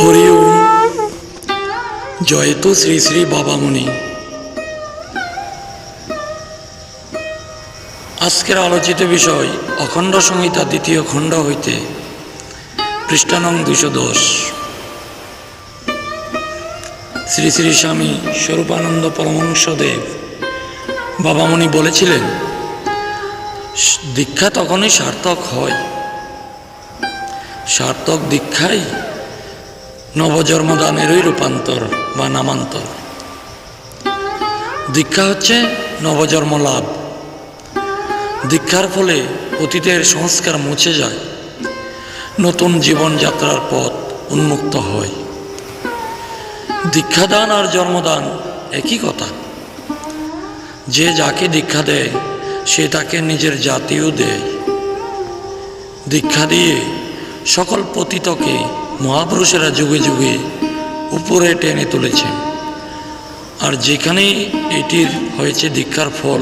হরি ওম। জয়তু শ্রী শ্রী বাবামণি। আজকের আলোচিত বিষয়, অখণ্ড সংহিতা দ্বিতীয় খণ্ড হইতে পৃষ্ঠানং দুইশো দশ। শ্রী শ্রী স্বামী স্বরূপানন্দ পরমংসদেব বাবামণি বলেছিলেন, দীক্ষা তখনই সার্থক হয়। সার্থক দীক্ষাই নবজন্মদানেরই রূপান্তর বা নামান্তর। দীক্ষা হচ্ছে নবজন্ম লাভ। দীক্ষার ফলে অতীতের সংস্কার মুছে যায়। নতুন জীবনযাত্রার পথ উন্মুক্ত হয়। দীক্ষাদান আর জন্মদান একই কথা। যে যাকে দীক্ষা দেয়, সে তাকে নিজের জাতিও দেয়। দীক্ষা দিয়ে সকল পতিতকে মহাপুরুষেরা যুগে যুগে উপরে টেনে তুলেছেন আর যেখানে এটির হয়েছে দীক্ষার ফল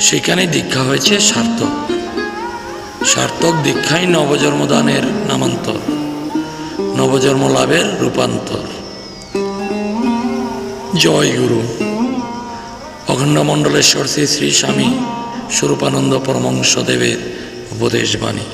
সেখানে দীক্ষা হয়েছে সার্থক। সার্থক দীক্ষাই নবজন্মদানের নামান্তর, নবজন্ম লাভের রূপান্তর। জয় গুরু। অখণ্ড শ্রী শ্রী স্বামী স্বরূপানন্দ পরমংসদেবের উপদেশ বাণী।